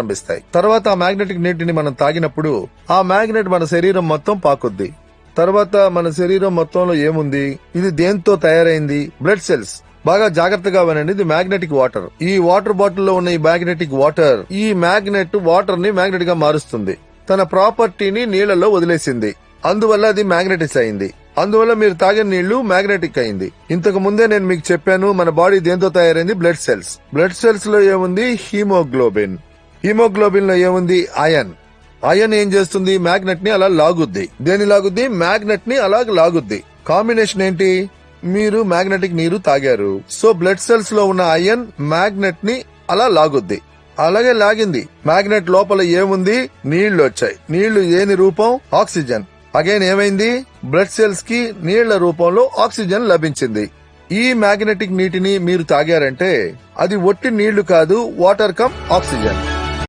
ప్రారంభిస్తాయి. తర్వాత ఆ మ్యాగ్నెటిక్ నీటిని మనం తాగినప్పుడు ఆ మ్యాగ్నెట్ మన శరీరం మొత్తం పాకుద్ది. తర్వాత మన శరీరం మొత్తంలో ఏముంది? ఇది దేంతో తయారైంది? Blood cells. బాగా జాగ్రత్తగా వినండి ఇది మ్యాగ్నెటిక్ వాటర్. ఈ వాటర్ బాటిల్లో ఉన్న ఈ మ్యాగ్నెటిక్ వాటర్ ఈ మ్యాగ్నెట్ వాటర్ని మ్యాగ్నెట్గా మారుస్తుంది. తన ప్రాపర్టీని నీళ్ళలో వదిలేసింది. అందువల్ల అది మ్యాగ్నెటిస్ అయింది. అందువల్ల మీరు తాగిన నీళ్ళు మ్యాగ్నెటిక్ అయింది. ఇంతకు ముందే నేను మీకు చెప్పాను మన బాడీ దేంతో తయారైంది? Blood cells. బ్లడ్ సెల్స్లో ఏముంది? హీమోగ్లోబిన్. హిమోగ్లోబిన్లో ఏముంది? అయన్. అయన్ ఏం చేస్తుంది? మ్యాగ్నెట్ని అలా లాగుద్ది. దేని లాగుద్ది? మ్యాగ్నెట్ని అలా లాగుద్ది. కాంబినేషన్ ఏంటి? మీరు మ్యాగ్నెటిక్ నీరు తాగారు. సో బ్లడ్ సెల్స్లో ఉన్న అయన్ మ్యాగ్నెట్ని అలా లాగుద్ది. అలాగే లాగింది. మ్యాగ్నెట్ లోపల ఏముంది? నీళ్ళు వచ్చాయి. నీళ్ళు ఏని రూపం? ఆక్సిజన్. అగైన్ ఏమైంది? బ్లడ్ సెల్స్కి నీళ్ళ రూపంలో ఆక్సిజన్ లభించింది. ఈ మ్యాగ్నెటిక్ నీటిని మీరు తాగారంటే అది ఒట్టి నీళ్ళు కాదు వాటర్ కమ్ ఆక్సిజన్.